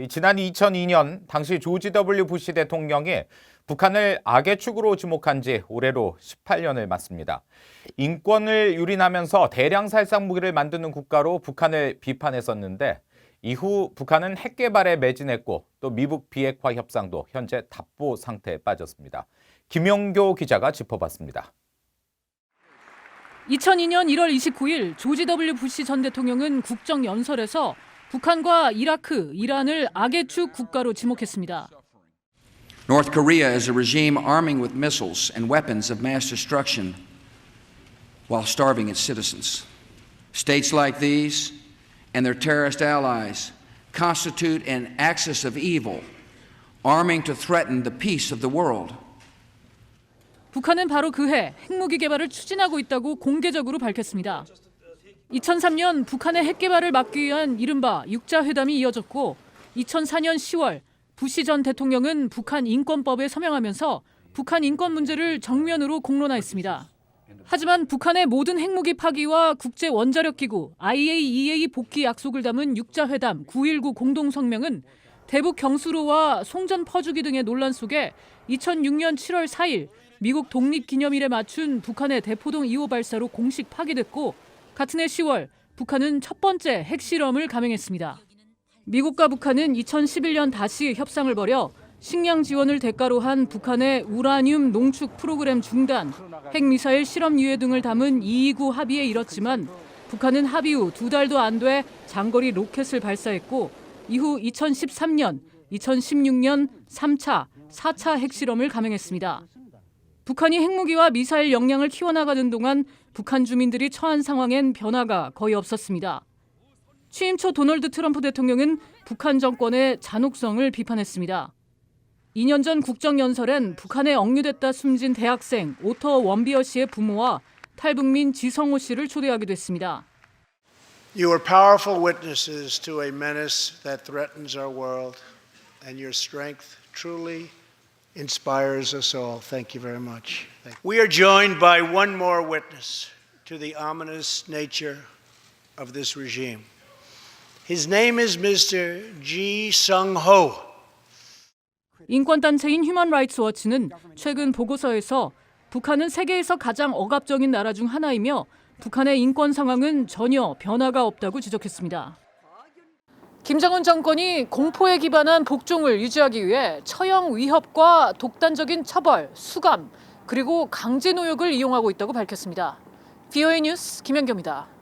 이 지난 2002년 당시 조지 W 부시 대통령이 북한을 악의 축으로 지목한 지 올해로 18년을 맞습니다. 인권을 유린하면서 대량 살상 무기를 만드는 국가로 북한을 비판했었는데 이후 북한은 핵 개발에 매진했고 또 미국 비핵화 협상도 현재 답보 상태에 빠졌습니다. 김영교 기자가 짚어봤습니다. 2002년 1월 29일 조지 W 부시 전 대통령은 국정 연설에서 북한과 이라크, 이란을 악의 축 국가로 지목했습니다. North Korea is a regime arming with missiles and weapons of mass destruction while starving its citizens. States like these and their terrorist allies constitute an axis of evil, arming to threaten the peace of the world. 북한은 바로 그해 핵무기 개발을 추진하고 있다고 공개적으로 밝혔습니다. 2003년 북한의 핵 개발을 막기 위한 이른바 육자 회담이 이어졌고 2004년 10월 부시 전 대통령은 북한 인권법에 서명하면서 북한 인권 문제를 정면으로 공론화했습니다. 하지만 북한의 모든 핵무기 파기와 국제 원자력 기구 IAEA 복귀 약속을 담은 육자 회담 919 공동 성명은 대북 경수로와 송전 퍼주기 등의 논란 속에 2006년 7월 4일 미국 독립 기념일에 맞춘 북한의 대포동 2호 발사로 공식 파기됐고 같은 해 10월 북한은 첫 번째 핵실험을 감행했습니다. 미국과 북한은 2011년 다시 협상을 벌여 식량 지원을 대가로 한 북한의 우라늄 농축 프로그램 중단, 핵미사일 실험 유예 등을 담은 229 합의에 이뤘지만 북한은 합의 후 두 달도 안 돼 장거리 로켓을 발사했고 이후 2013년, 2016년 3차, 4차 핵실험을 감행했습니다. 북한이 핵무기와 미사일 역량을 키워나가는 동안 북한 주민들이 처한 상황엔 변화가 거의 없었습니다. 취임 초 도널드 트럼프 대통령은 북한 정권의 잔혹성을 비판했습니다. 2년 전 국정연설엔 북한에 억류됐다 숨진 대학생 오터 원비어 씨의 부모와 탈북민 지성호 씨를 초대하기도 했습니다. You are powerful witnesses to a menace that threatens our world, and your strength truly inspires us all. Thank you very much. Thank you. We are joined by one more witness to the ominous nature of this regime. His name is Mr. Ji Sung Ho. 인권단체인 휴먼 라이츠 워치는 최근 보고서에서 북한은 세계에서 가장 억압적인 나라 중 하나이며 북한의 인권 상황은 전혀 변화가 없다고 지적했습니다. 김정은 정권이 공포에 기반한 복종을 유지하기 위해 처형 위협과 독단적인 처벌, 수감, 그리고 강제 노역을 이용하고 있다고 밝혔습니다. VOA 뉴스 김현경입니다.